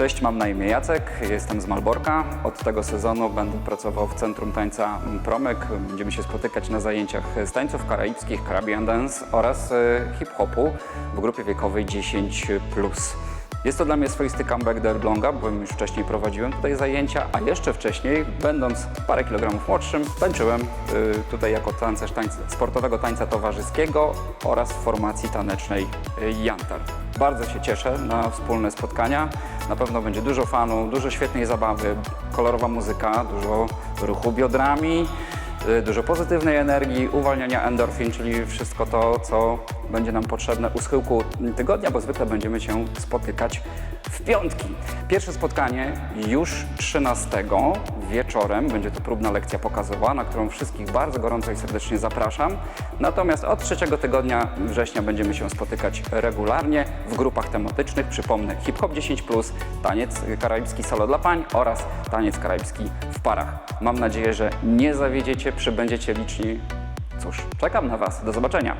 Cześć, mam na imię Jacek, jestem z Malborka. Od tego sezonu będę pracował w Centrum Tańca Promyk. Będziemy się spotykać na zajęciach z tańców karaibskich, Caribbean Dance oraz e, hip-hopu w grupie wiekowej 10+. Jest to dla mnie swoisty comeback do Elbląga, bo już wcześniej prowadziłem tutaj zajęcia, a jeszcze wcześniej, będąc parę kilogramów młodszym, tańczyłem y, tutaj jako tancerz tańca, sportowego tańca towarzyskiego oraz w formacji tanecznej y, Jantar. Bardzo się cieszę na wspólne spotkania. Na pewno będzie dużo fanu, dużo świetnej zabawy, kolorowa muzyka, dużo ruchu biodrami, y, dużo pozytywnej energii, uwalniania endorfin, czyli wszystko to, co będzie nam potrzebne u schyłku tygodnia, bo zwykle będziemy się spotykać w piątki. Pierwsze spotkanie już 13 wieczorem, będzie to próbna lekcja pokazowa, na którą wszystkich bardzo gorąco i serdecznie zapraszam. Natomiast od trzeciego tygodnia września będziemy się spotykać regularnie w grupach tematycznych. Przypomnę hip-hop 10+, taniec karaibski solo dla pań oraz taniec karaibski w parach. Mam nadzieję, że nie zawiedziecie, przybędziecie liczni. Cóż, czekam na Was. Do zobaczenia.